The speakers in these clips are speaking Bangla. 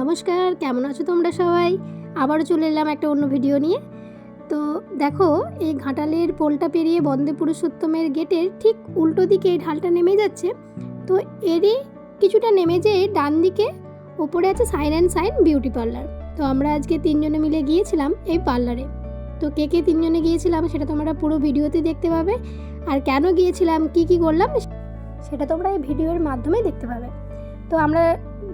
নমস্কার, কেমন আছো তোমরা সবাই? আবারও চলে এলাম একটা অন্য ভিডিও নিয়ে। তো দেখো, এই ঘাটালের পোলটা পেরিয়ে বন্দে পুরুষোত্তমের গেটের ঠিক উল্টো দিকে এই ঢালটা নেমে যাচ্ছে। তো এরই কিছুটা নেমে যেয়ে ডান দিকে ওপরে আছে sign and sign beauty parlour. তো আমরা আজকে তিনজনে মিলে গিয়েছিলাম এই পার্লারে। তো কে কে তিনজনে গিয়েছিলাম সেটা তোমরা পুরো ভিডিওতে দেখতে পাবে। আর কেন গিয়েছিলাম, কি কি করলাম, সেটা তোমরা এই ভিডিওর মাধ্যমে দেখতে পাবে। তো আমরা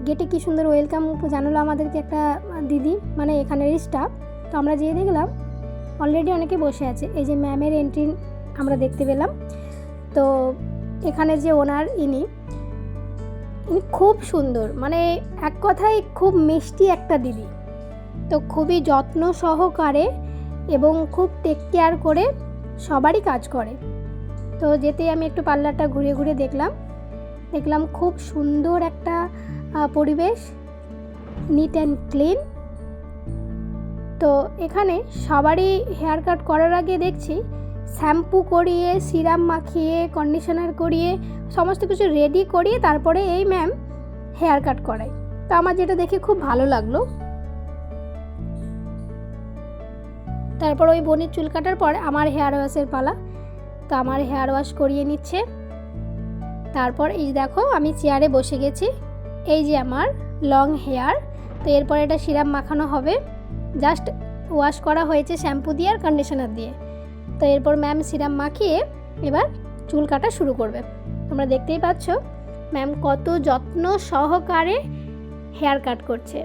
গেটে কি সুন্দর ওয়েলকাম জানালো আমাদেরকে একটা দিদি মানে এখানেরই স্টাফ তো আমরা যেয়ে দেখলাম অলরেডি অনেকে বসে আছে। এই যে ম্যামের এন্ট্রি আমরা দেখতে পেলাম। তো এখানে যে ওনার, ইনি ইনি খুব সুন্দর। মানে এক কথায় খুব মিষ্টি একটা দিদি। তো খুবই যত্ন সহকারে এবং খুব টেক কেয়ার করে সবারই কাজ করে। তো যেতে আমি একটু পার্লারটা ঘুরে ঘুরে দেখলাম। দেখলাম খুব সুন্দর একটা পরিবেশ নিট অ্যান্ড ক্লিন তো এখানে সবারই হেয়ার কাট করার আগে দেখছি শ্যাম্পু করিয়ে সিরাম মাখিয়ে কন্ডিশনার করিয়ে, সমস্ত কিছু রেডি করিয়ে তারপরে এই ম্যাম হেয়ার কাট করায়। তো আমার যেটা দেখে খুব ভালো লাগল। তারপর ওই বনির চুল কাটার পর আমার হেয়ার ওয়াশের পালা। তো আমার হেয়ার ওয়াশ করিয়ে নিচ্ছে। তারপর এই দেখো আমি চেয়ারে বসে গেছি। এই যে আমার লং হেয়ার তো এরপর এটা সিরাম মাখানো হবে। জাস্ট ওয়াশ করা হয়েছে শ্যাম্পু দিয়ে আর কন্ডিশনার দিয়ে। তো এরপর ম্যাম সিরাম মাখিয়ে এবার চুল কাটা শুরু করবে। তোমরা দেখতেই পাচ্ছ ম্যাম কত যত্ন সহকারে হেয়ার কাট করছে।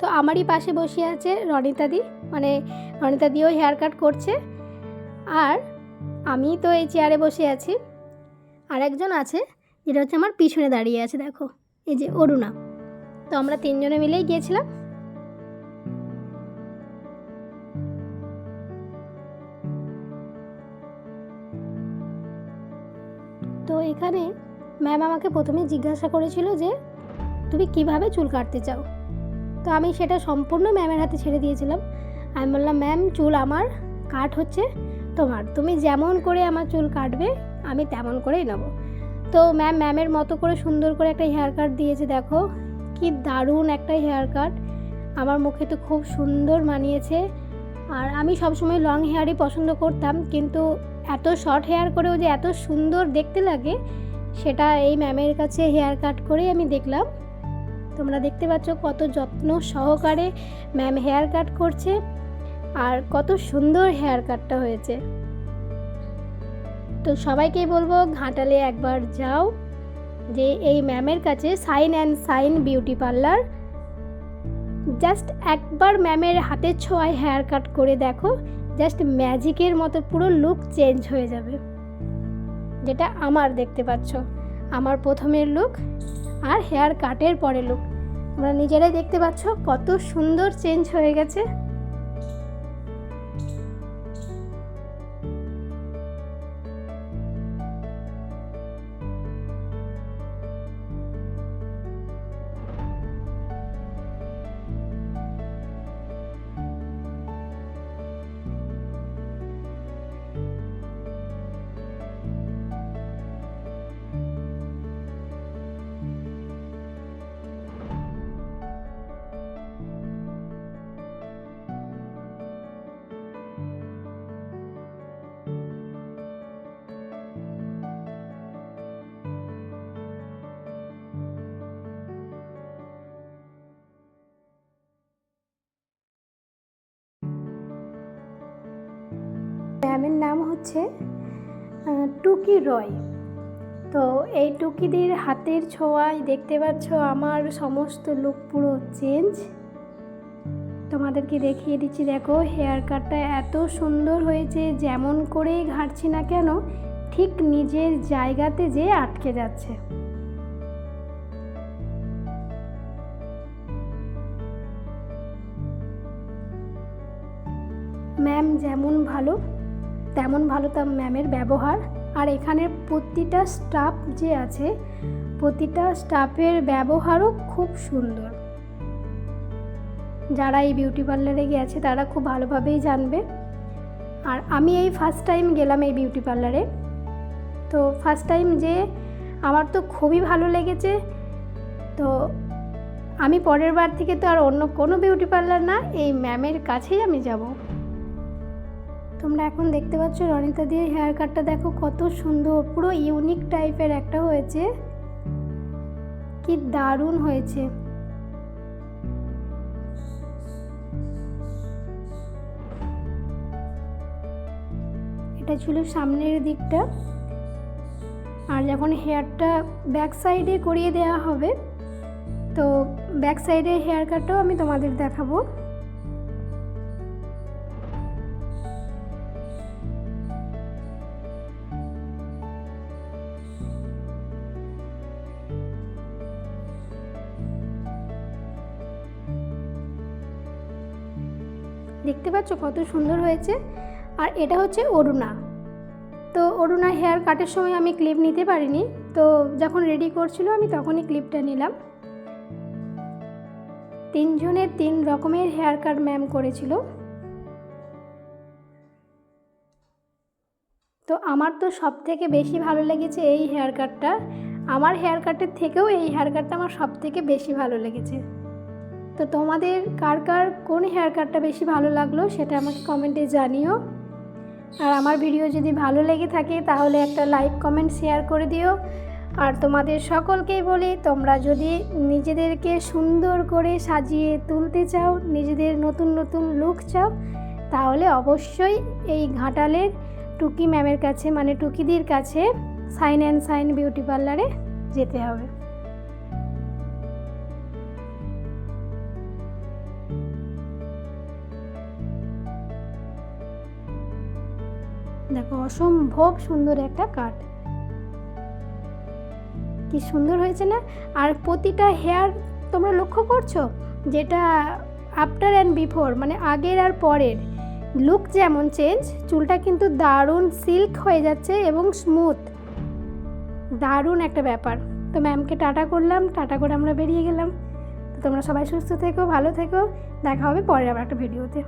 তো আমারই পাশে বসে আছে রনিতাদি মানে রনিতাদিও হেয়ার কাট করছে। আর আমি তো এই চেয়ারে বসে আছি। আর একজন আছে যেটা হচ্ছে আমার পিছনে দাঁড়িয়ে আছে, দেখো। এই যে অরুণা। তো আমরা তিনজনে মিলেই গিয়েছিলাম। তো এখানে ম্যাম আমাকে প্রথমে জিজ্ঞাসা করেছিল যে, তুমি কীভাবে চুল কাটতে চাও? তো আমি সেটা সম্পূর্ণ ম্যামের হাতে ছেড়ে দিয়েছিলাম। আমি বললাম, ম্যাম, চুল আমার কাট হচ্ছে। তোমার, তুমি যেমন করে আমার চুল কাটবে, আমি তেমন করেই নেব। তো ম্যাম ম্যামের মতো করে সুন্দর করে একটা হেয়ার কাট দিয়েছে, দেখো। কি দারুণ একটা হেয়ার কাট আমার মুখে তো খুব সুন্দর মানিয়েছে। আর আমি সবসময় লং হেয়ারই পছন্দ করতাম, কিন্তু এত শর্ট হেয়ার করেও যে এত সুন্দর দেখতে লাগে, সেটা এই ম্যামের কাছে হেয়ার কাট করেই আমি দেখলাম। তোমরা দেখতে পাচ্ছ কত যত্ন সহকারে ম্যাম হেয়ার কাট করছে। আর কত সুন্দর হেয়ার কাটটা হয়েছে। তো সবাইকেই বলব ঘাটালে একবার যাও, যে এই ম্যামের কাছে sign and sign beauty parlour. Just একবার ম্যামের হাতের ছোঁয়ায় হেয়ার কাট করে দেখো, জাস্ট ম্যাজিকের মতো পুরো লুক চেঞ্জ হয়ে যাবে। যেটা আমার দেখতে পাচ্ছ, আমার প্রথমের লুক আর হেয়ার কাটের পরে লুক। তোমরা নিজেরাই দেখতে পাচ্ছ কত সুন্দর চেঞ্জ হয়ে গেছে। ম্যামের নাম হচ্ছে টুকি রয়। তো এই টুকিদের হাতের ছোঁয়ায় দেখতে পাচ্ছ আমার সমস্ত লুক পুরো চেঞ্জ তোমাদেরকে দেখিয়ে দিচ্ছি, দেখো হেয়ার কাটটা এত সুন্দর হয়েছে, যেমন করেই ঘাঁটছি না কেন, ঠিক নিজের জায়গাতে যে আটকে যাচ্ছে। ম্যাম যেমন ভালো তেমন ভালো তার ম্যামের ব্যবহার। আর এখানের প্রতিটা স্টাফ যে আছে, প্রতিটা স্টাফের ব্যবহারও খুব সুন্দর। যারা এই বিউটি পার্লারে গেছে, তারা খুব ভালোভাবেই জানবে। আর আমি এই ফার্স্ট টাইম গেলাম এই বিউটি পার্লারে। তো ফার্স্ট টাইম যে আমার তো খুবই ভালো লেগেছে। তো আমি পরের বার থেকে তো আর অন্য কোনো বিউটি পার্লার না, এই ম্যামের কাছেই আমি যাব। তোমরা এখন দেখতে পাচ্ছ রনিতা দিয়ে হেয়ার কাটটা দেখো কত সুন্দর, পুরো ইউনিক টাইপের একটা হয়েছে। কি দারুণ হয়েছে। এটা ছিল সামনের দিকটা। আর যখন হেয়ারটা ব্যাক সাইডে করিয়ে দেওয়া হবে, তো ব্যাক সাইডে হেয়ার কাটটাও আমি তোমাদের দেখাবো। দেখতে পাচ্ছ কত সুন্দর হয়েছে। আর এটা হচ্ছে অরুণা। তো অরুণা হেয়ার কাটের সময় আমি ক্লিপ নিতে পারিনি। তো যখন রেডি করছিল আমি তখনই ক্লিপটা নিলাম। তিনজনের তিন রকমের হেয়ার কাট ম্যাম করেছিল। তো আমার তো সব থেকে বেশি ভালো লেগেছে এই হেয়ার কাটটা। আমার হেয়ার কাটের থেকেও এই হেয়ার কাটটা আমার সব থেকে বেশি ভালো লেগেছে। তো তোমাদের কার কার, কোন হেয়ার কাটটা বেশি ভালো লাগল সেটা আমাকে কমেন্টে জানিও। আর আমার ভিডিও যদি ভালো লেগে থাকে তাহলে একটা লাইক কমেন্ট শেয়ার করে দিও। আর তোমাদের সকলকেই বলি, তোমরা যদি নিজেদেরকে সুন্দর করে সাজিয়ে তুলতে চাও, নিজেদের নতুন নতুন লুক চাও, তাহলে অবশ্যই এই ঘাটালের টুকি ম্যামের কাছে মানে টুকিদির কাছে সাইন অ্যান্ড সাইন বিউটি পার্লারে যেতে হবে। দেখো, অসম্ভব সুন্দর একটা কাট কি সুন্দর হয়েছে না? আর প্রতিটা হেয়ার তোমরা লক্ষ্য করছ? যেটা আফটার অ্যান্ড বিফোর মানে আগের আর পরের। লুক যেমন চেঞ্জ চুলটা কিন্তু দারুণ সিল্ক হয়ে যাচ্ছে এবং স্মুথ দারুণ একটা ব্যাপার। তো ম্যামকে টাটা করলাম, টাটা করে আমরা বেরিয়ে গেলাম। তো তোমরা সবাই সুস্থ থেকো, ভালো থেকো। দেখা হবে পরের আবার একটা ভিডিওতে